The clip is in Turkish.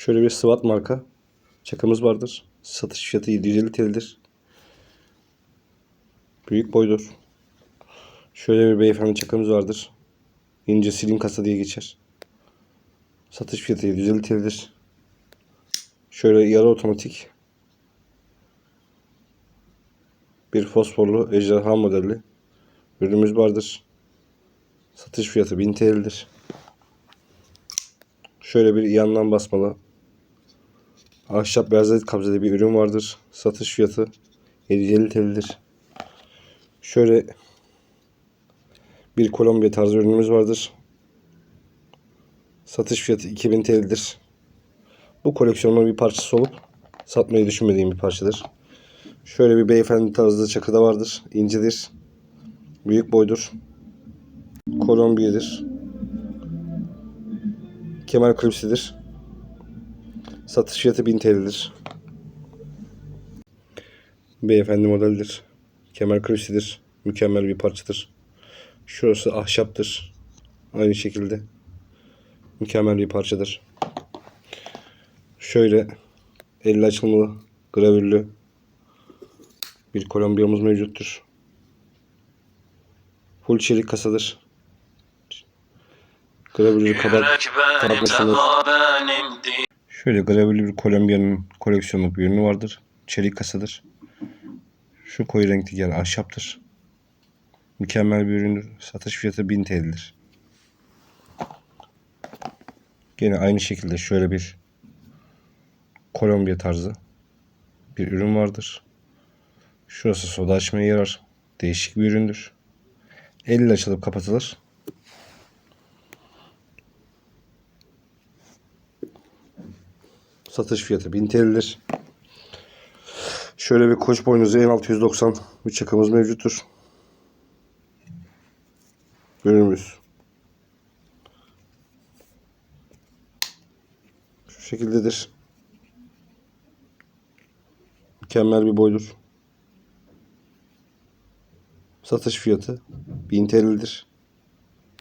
Şöyle bir SWAT marka çakımız vardır. Satış fiyatı 750 TL'dir. Büyük boydur. Şöyle bir beyefendi çakımız vardır. İnce silin kasa diye geçer. Satış fiyatı 750 TL'dir. Şöyle yarı otomatik bir fosforlu ejderha modeli ürünümüz vardır. Satış fiyatı 1000 TL'dir. Şöyle bir yandan basmalı ahşap beyazlık kabzeli bir ürün vardır. Satış fiyatı 750 TL'dir. Şöyle bir Kolombiya tarzı ürünümüz vardır. Satış fiyatı 2000 TL'dir. Bu koleksiyonun bir parçası olup satmayı düşünmediğim bir parçadır. Şöyle bir beyefendi tarzı çakı da vardır. İncedir. Büyük boydur. Kolombiyadır. Kemer klipsidir. Satış fiyatı 1000 TL'dir. Beyefendi modeldir. Kemer klipsidir. Mükemmel bir parçadır. Şurası ahşaptır. Aynı şekilde. Mükemmel bir parçadır. Şöyle elle açılmalı, gravürlü bir Kolombiyamız mevcuttur. Full çelik kasadır. Gravürlü kabak Yürek Şöyle gravürlü bir Kolombiya'nın koleksiyonluk bir ürünü vardır. Çelik kasadır. Şu koyu renkli yer ahşaptır. Mükemmel bir üründür. Satış fiyatı 1000 TL'dir. Yine aynı şekilde şöyle bir Kolombiya tarzı bir ürün vardır. Şurası soda açmaya yarar. Değişik bir üründür. Elle açılıp kapatılır. Satış fiyatı 1000 TL'dir. Şöyle bir koç boynuzu en690 bir çakımız mevcuttur. Ürünümüz. Şu şekildedir. Mükemmel bir boydur. Satış fiyatı 1000 TL'dir.